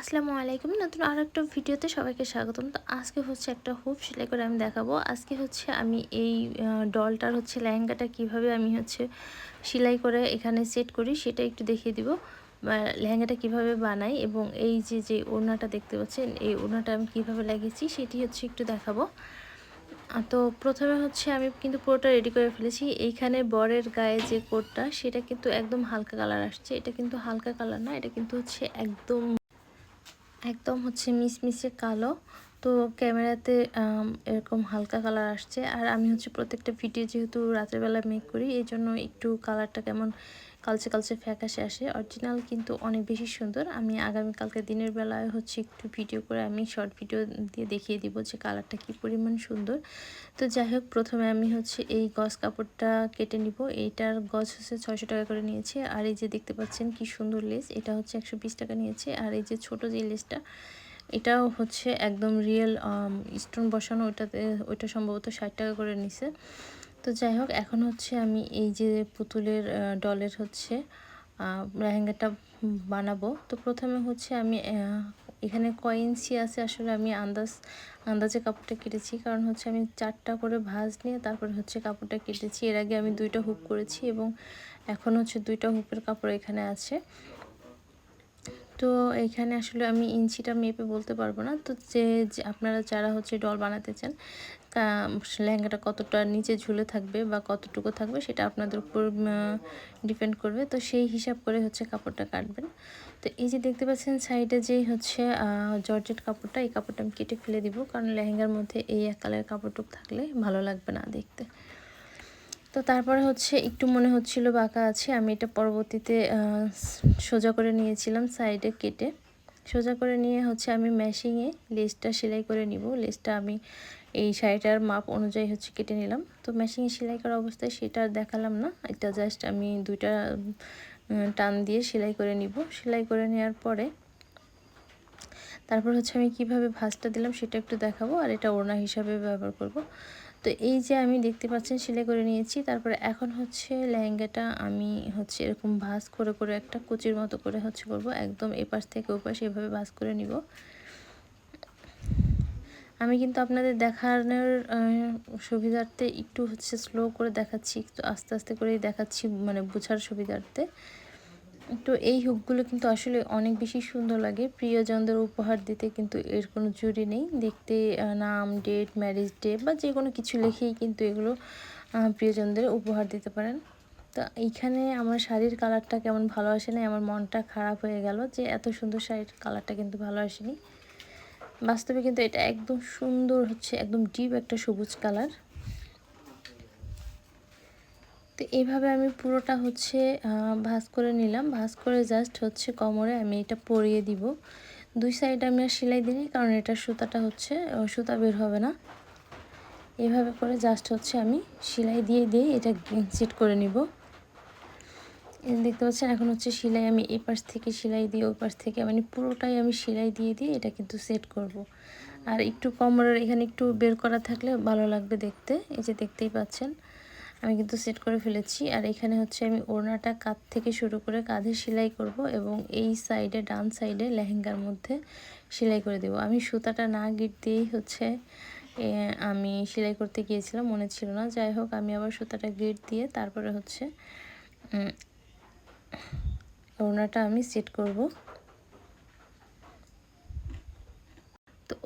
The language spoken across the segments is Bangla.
আসসালামু আলাইকুম। নতুন আর একটা ভিডিওতে সবাইকে স্বাগতম। তো আজকে হচ্ছে একটা হুপ সেলাই করে আমি দেখাবো। আজকে হচ্ছে আমি এই ডলটার হচ্ছে লেহেঙ্গাটা কীভাবে আমি হচ্ছে সেলাই করে এখানে সেট করি সেটা একটু দেখিয়ে দিব। লেহেঙ্গাটা কীভাবে বানাই এবং এই যে যে ওড়নাটা দেখতে পাচ্ছেন, এই ওড়নাটা আমি কীভাবে লাগিয়েছি সেটি হচ্ছে একটু দেখাবো। তো প্রথমে হচ্ছে আমি কিন্তু পুরোটা রেডি করে ফেলেছি। এইখানে বরের গায়ে যে কোটটা সেটা কিন্তু একদম হালকা কালার আসছে। এটা কিন্তু হালকা কালার না, এটা কিন্তু হচ্ছে একদম একদম হচ্ছে মিসমিসে কালো। তো ক্যামেরাতে এরকম হালকা কালার আসছে। আর আমি হচ্ছে প্রত্যেকটা ভিডিও যেহেতু রাতের বেলা মেক করি এই জন্য একটু কালারটা কেমন কালচে কালচে ফ্যাকাশে আসে। অরিজিনাল কিন্তু অনেক বেশি সুন্দর। আমি আগামীকালকে দিনের বেলায় হচ্ছে একটু ভিডিও করে আমি শর্ট ভিডিও দিয়ে দেখিয়ে দিব যে কালারটা কি পরিমাণ সুন্দর। তো যাই হোক, প্রথমে আমি হচ্ছে এই গজ কাপড়টা কেটে নিব। এইটার গজ হচ্ছে ছয়শো টাকা করে নিয়েছে। আর এই যে দেখতে পাচ্ছেন কি সুন্দর লেস, এটা হচ্ছে একশো বিশ টাকা নিয়েছে। আর এই যে ছোট যে লেসটা এটাও হচ্ছে একদম রিয়েল স্টোন বসানো। ওইটাতে, ওইটা সম্ভবত ষাট টাকা করে নিছে। তো যাই হোক, এখন হচ্ছে আমি এই যে পুতুলের ডলের হচ্ছে লেহেঙ্গাটা বানাবো। তো প্রথমে হচ্ছে আমি এখানে কয় ইঞ্চি আছে আসলে আমি আন্দাজ, আন্দাজে কাপড়টা কেটেছি। কারণ হচ্ছে আমি চারটা করে ভাঁজ নিয়ে তারপরে হচ্ছে কাপড়টা কেটেছি। এর আগে আমি দুইটা হুপ করেছি এবং এখন হচ্ছে দুইটা হুপের কাপড় এখানে আছে। তো এখানে আসলে আমি ইঞ্চিটা মেপে বলতে পারব না। তো যে যে আপনারা যারা হচ্ছে ডল বানাতে চান লেহেঙ্গাটা কতটা নিচে ঝুলে থাকবে বা কতটুকু থাকবে সেটা আপনাদের উপর ডিপেন্ড করবে। তো সেই হিসাব করে হচ্ছে কাপড়টা কাটবেন। তো এই যে দেখতে পাচ্ছেন সাইডে যেই হচ্ছে জর্জেট কাপড়টা, এই কাপড়টা আমি কেটে ফেলে দিব। কারণ লেহেঙ্গার মধ্যে এই এক কালারের কাপড়টুক থাকলে ভালো লাগবে না দেখতে। তো তারপরে হচ্ছে একটু মনে হচ্ছিল বাঁকা আছে। আমি এটা পরবর্তীতে সোজা করে নিয়েছিলাম সাইডে কেটে। সোজা করে নিয়ে হচ্ছে আমি মেশিংয়ে লেসটা সেলাই করে নিব। লেসটা আমি এই শাড়িটার মাপ অনুযায়ী হচ্ছে কেটে নিলাম। তো মেশিংয়ে সেলাই করা অবস্থায় সেটা দেখালাম না। এটা জাস্ট আমি দুইটা টান দিয়ে সেলাই করে নিব। সেলাই করে নেওয়ার পরে তারপর হচ্ছে আমি কীভাবে ভাঁজটা দিলাম সেটা একটু দেখাবো। আর এটা ওড়না হিসাবে ব্যবহার করব। তো এই যে আমি দেখতে পাচ্ছেন সেলাই করে নিয়েছি, তারপরে এখন হচ্ছে লেহেঙ্গাটা আমি হচ্ছে এরকম ভাঁজ করে করে একটা কুচির মতো করে হচ্ছে করব, একদম এপাশ থেকে ওপাশ এভাবে ভাঁজ করে নিব। আমি কিন্তু আপনাদের দেখানোর সুবিধার্থে একটু হচ্ছে স্লো করে দেখাচ্ছি, একটু আস্তে আস্তে করেই দেখাচ্ছি মানে বোঝার সুবিধার্থে। তো এই হুকগুলো কিন্তু আসলে অনেক বেশি সুন্দর লাগে। প্রিয়জনদের উপহার দিতে কিন্তু এর কোনো জুড়ি নেই। দেখতে নাম ডেট ম্যারেজ ডে বা যে কোনো কিছু লিখেই কিন্তু এগুলো প্রিয়জনদের উপহার দিতে পারেন। তো এইখানে আমার শাড়ির কালারটা কেমন ভালো আসে আসেনি আমার মনটা খারাপ হয়ে গেল যে এত সুন্দর শাড়ির কালারটা কিন্তু ভালো আসেনি। বাস্তবে কিন্তু এটা একদম সুন্দর হচ্ছে, একদম ডিপ একটা সবুজ কালার। তো এইভাবে আমি পুরোটা হচ্ছে ভাঁজ করে নিলাম। ভাঁজ করে জাস্ট হচ্ছে কোমরে আমি এটা পরিয়ে দিব। দুই সাইডে আমি আর সেলাই দিইনি, কারণ এটা সুতাটা হচ্ছে সুতা বের হবে না। এভাবে করে জাস্ট হচ্ছে আমি সেলাই দিয়ে দিয়ে এটা সেট করে নিব। দেখতে পাচ্ছেন, এখন হচ্ছে সেলাই আমি এই পাশ থেকে সেলাই দিয়ে ওই পাশ থেকে মানে পুরোটাই আমি সেলাই দিয়ে দিয়ে এটা কিন্তু সেট করব। আর একটু কোমরের এখানে একটু বের করা থাকলে ভালো লাগবে দেখতে, এই যে দেখতেই পাচ্ছেন। আমি কিন্তু সেট করে ফেলেছি। আর এখানে হচ্ছে আমি ওড়নাটা কাঁধ থেকে শুরু করে কাঁধে সেলাই করব এবং এই সাইডে, ডান সাইডে লেহেঙ্গার মধ্যে সেলাই করে দেব। আমি সুতাটা না গিট দিয়েই হচ্ছে আমি সেলাই করতে গিয়েছিলাম, মনে ছিল না। যাই হোক, আমি আবার সুতাটা গিট দিয়ে তারপরে হচ্ছে ওড়নাটা আমি সেট করব।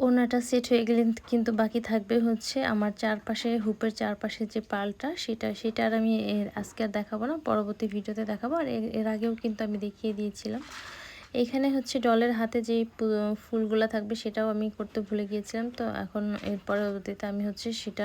তো ওড়নাটা সেট হয়ে গেলে কিন্তু বাকি থাকবে হচ্ছে আমার চারপাশে, হুপের চারপাশে যে পালটা সেটা সেটা আর আমি আজকে আর দেখাবো না, পরবর্তী ভিডিওতে দেখাবো। আর এর আগেও কিন্তু আমি দেখিয়ে দিয়েছিলাম। এখানে হচ্ছে ডলের হাতে যে ফুলগুলো থাকবে সেটাও আমি করতে ভুলে গিয়েছিলাম। তো এখন এর পরবর্তীতে আমি হচ্ছে সেটা